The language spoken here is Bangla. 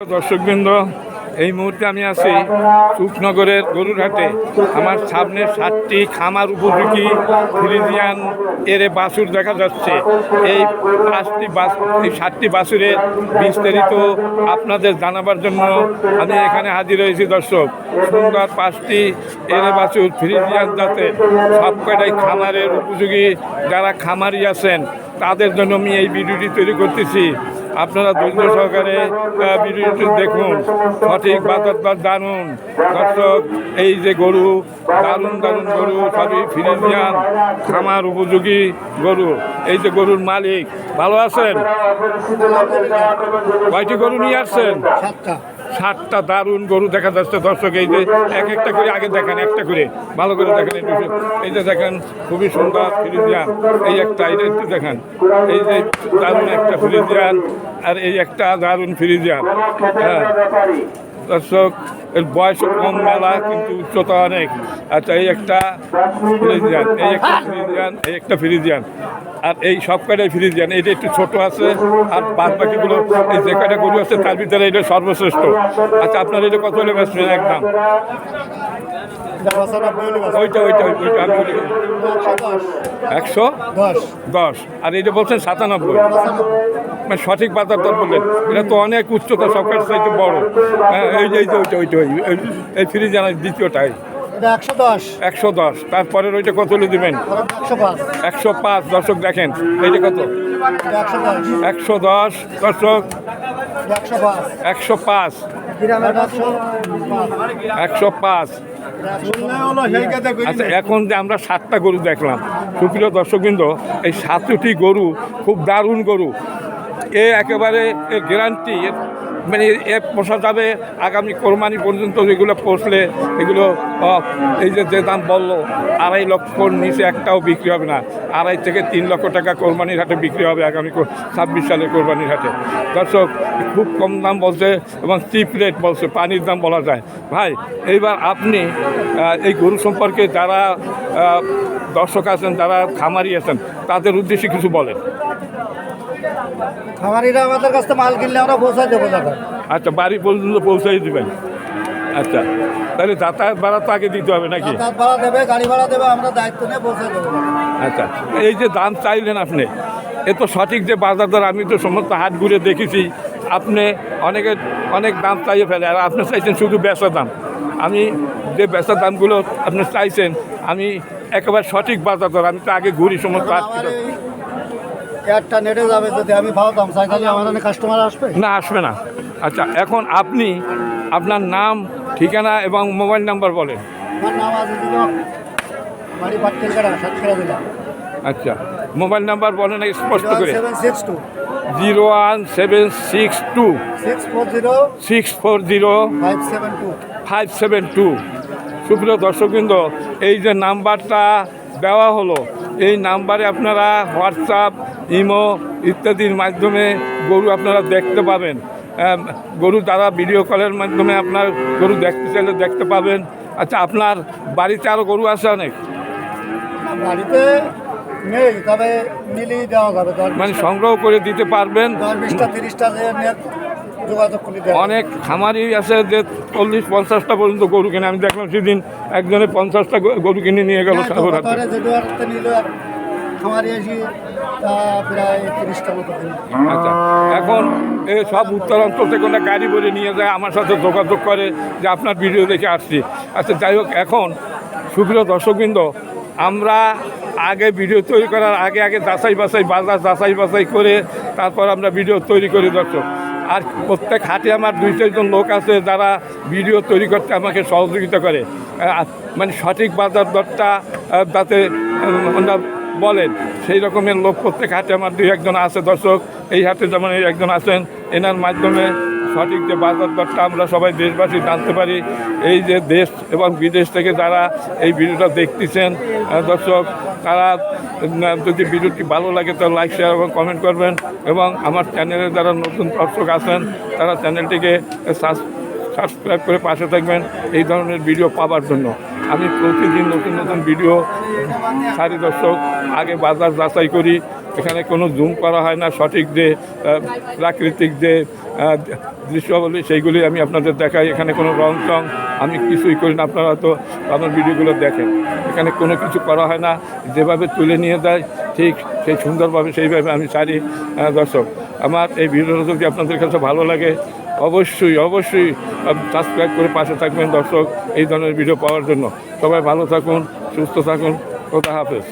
দর্শকবৃন্দ, এই মুহূর্তে আমি আছি সুখনগরের গরুরহাটে। আমার সামনে সাতটি খামার উপযোগী ফ্রিজিয়ান এর বাসুর দেখা যাচ্ছে। এই পাঁচটি বাস এই সাতটি বাছুরের বিস্তারিত আপনাদের জানাবার জন্য আমি এখানে হাজির হয়েছি, দর্শক। সুন্দর পাঁচটি এর বাছুর ফ্রিজিয়ান জাতের সব কয়টাই খামারের উপযোগী। যারা খামারি আছেন, তাদের জন্য আমি এই ভিডিওটি তৈরি করতেছি। আপনারা ধৈর্য সহকারে ভিডিওটি দেখুন সঠিক দর জানুন। দর্শক এই যে গরু দারুণ দারুণ গরু সবই ফিরিজিয়ান খামার উপযোগী গরু। এই যে গরুর মালিক ভালো আছেন? কয়টি গরু নিয়ে আসছেন? সাতটা। দারুণ গরু দেখা যাচ্ছে। দর্শক এই যে এক একটা করে আগে দেখেন একটা করে। ভালো করে দেখেন এই যে দেখেন খুবই সুন্দর ফিরিজিয়ান এই একটা এটা একটু দেখেন। এই যে দারুণ একটা ফিরিজিয়ান আর এই একটা দারুণ ফিরিজিয়ান। হ্যাঁ। দর্শক এর বয়স কম মেলা কিন্তু উচ্চতা অনেক। আচ্ছা এই একটা ফ্রিজিয়ান এই একটা ফ্রিজিয়ান এই একটা ফ্রিজিয়ান। আর এই সব কটাই ফ্রিজিয়ান? এটা একটু ছোট আছে আর বাদ বাকিগুলো এই যে কটা গরু আছে তার ভিতরে এটা সর্বশ্রেষ্ঠ। আচ্ছা আপনার এটা কত হলে বেচবেন একদম ওইটা ওইটা ওইটা আমি একশো? দশ। দশ। আর এইটা বলছেন সাতানব্বই। মানে সঠিক বাজার দর বললেন। এটা তো অনেক উচ্চতা সবকার চাইতে বড়। হ্যাঁ এই যে ওইটা ওইটা ওই এই- ফ্রিজ জানাই দ্বিতীয়টাই। একশো দশ। একশো দশ। তারপরের ওইটা কত হলে দেবেন? একশো পাঁচ। দর্শক দেখেন এইটা কত? একশো দশ। দর্শক একশো পাঁচ। একশো পাঁচ। আচ্ছা এখন যে আমরা সাতটা গরু দেখলাম সুপ্রিয় দর্শকবৃন্দ এই সাতটি গরু খুব দারুণ গরু। এ একেবারে এর গ্যারান্টি মানে এ পোষা যাবে আগামী কোরবানি পর্যন্ত যেগুলো পোষলে এগুলো এই যে যে দাম বলল, আড়াই লক্ষর নিচে একটাও বিক্রি হবে না। আড়াই থেকে তিন লক্ষ টাকা কোরবানির হাটে বিক্রি হবে আগামী ছাব্বিশ সালে কোরবানির হাটে। দর্শক, খুব কম দাম বলছে এবং চিপ রেট বলছে, পানির দাম বলা যায়। ভাই, এইবার আপনি এই গরু সম্পর্কে যারা দর্শক আছেন, যারা খামারি আছেন, তাদের উদ্দেশ্যে কিছু বলেন। খামারিরা আমাদের কাছ থেকে মাল কিনলে আমরা পৌঁছাই দেবো দাদা আচ্ছা বাড়ি পর্যন্ত পৌঁছাই দিবেন। আচ্ছা তাহলে যাতায়াত ভাড়া তো আগে দিতে হবে নাকি? যাতায়াত ভাড়া দেবে গাড়ি ভাড়া দেবে আমরা দায়িত্ব নিয়ে পৌঁছাই দেবো। আচ্ছা এই যে দাম চাইলেন আপনি এ তো সঠিক যে বাজার দর আমি তো সমস্ত হাট ঘুরে দেখেছি আপনি অনেকে অনেক দাম চাইয়ে ফেলে আর আপনি চাইছেন শুধু বেচা দাম। আমি যে বেচা দামগুলো আপনি চাইছেন আমি একেবারে সঠিক বাজার দর আমি তো আগে ঘুরি সমস্ত হাট এই নেটে যাবে যদি আমি চাই তাহলে আমার অনেক কাস্টমার আসবে? না আসবে না। আচ্ছা এখন আপনি আপনার নাম ঠিকানা এবং মোবাইল নাম্বার বলেন। আমার নাম বাড়ি সাতক্ষীরা আচ্ছা মোবাইল নাম্বার বলেন স্পষ্ট করে। Seven six two. Zero one seven six two. Six four zero. Six four zero. Five seven two. Five seven two. সুপ্রিয় দর্শকবৃন্দ এই যে নাম্বারটা দেওয়া হলো এই নাম্বারে আপনারা হোয়াটসঅ্যাপ ইমো ইত্যাদির মাধ্যমে গরু আপনারা দেখতে পাবেন। গরু দ্বারা ভিডিও কলের মাধ্যমে আপনার গরু দেখতে চাইলে দেখতে পাবেন। আচ্ছা আপনার বাড়িতে আরও গরু আছে অনেক? বাড়িতে নেই তবে মিলিয়ে দেওয়া যাবে। মানে সংগ্রহ করে দিতে পারবেন। বিশটা তিরিশটা অনেক খামারি আছে যে চল্লিশ পঞ্চাশটা পর্যন্ত গরু কিনে। আমি দেখলাম সেদিন একজনে পঞ্চাশটা গরু কিনে নিয়ে গেল সাগর হাতে। আচ্ছা এখন এ সব উত্তরাঞ্চল থেকে ওরা গাড়ি করে নিয়ে যায়, আমার সাথে যোগাযোগ করে যে আপনার ভিডিও দেখে আসছি। আচ্ছা যাই হোক, এখন সুপ্রিয় দর্শকবৃন্দ, আমরা আগে ভিডিও তৈরি করার আগে আগে যাচাই বাছাই, বাজার যাচাই বাছাই করে তারপর আমরা ভিডিও তৈরি করি, দর্শক। আর প্রত্যেক হাটে আমার দুই চারজন লোক আছে যারা ভিডিও তৈরি করতে আমাকে সহযোগিতা করে। মানে সঠিক বাজার দরটা যাতে বলেন, সেই রকমের লোক প্রত্যেক হাটে আমার দুই একজন আছে, দর্শক। এই হাটে যেমন এই একজন আছেন, এনার মাধ্যমে সঠিক যে বাজার দরটা আমরা সবাই দেশবাসী জানতে পারি। এই যে দেশ এবং বিদেশ থেকে যারা এই ভিডিওটা দেখতেছেন দর্শক, তারা যদি ভিডিওটি ভালো লাগে তাহলে লাইক শেয়ার এবং কমেন্ট করবেন। এবং আমার চ্যানেলে যারা নতুন দর্শক আছেন, তারা চ্যানেলটিকে সাবস্ক্রাইব করে পাশে থাকবেন এই ধরনের ভিডিও পাওয়ার জন্য। আমি প্রতিদিন নতুন নতুন ভিডিও সারি দর্শক আগে বাজার যাচাই করি এখানে কোনো জুম করা হয় না সঠিক যে প্রাকৃতিক যে দৃশ্যাবলী সেইগুলি আমি আপনাদের দেখাই। এখানে কোনো রং টং আমি কিছুই করি না আপনারা তো আমার ভিডিওগুলো দেখেন। এখানে কোনো কিছু করা হয় না যেভাবে তুলে নিয়ে যায় ঠিক সেই সুন্দরভাবে সেইভাবে আমি আহ, দর্শক। আমার এই ভিডিওটা যদি আপনাদের কাছে ভালো লাগে অবশ্যই অবশ্যই সাবস্ক্রাইব করে পাশে থাকবেন দর্শক এই ধরনের ভিডিও পাওয়ার জন্য। সবাই ভালো থাকুন সুস্থ থাকুন খোদা হাফেজ।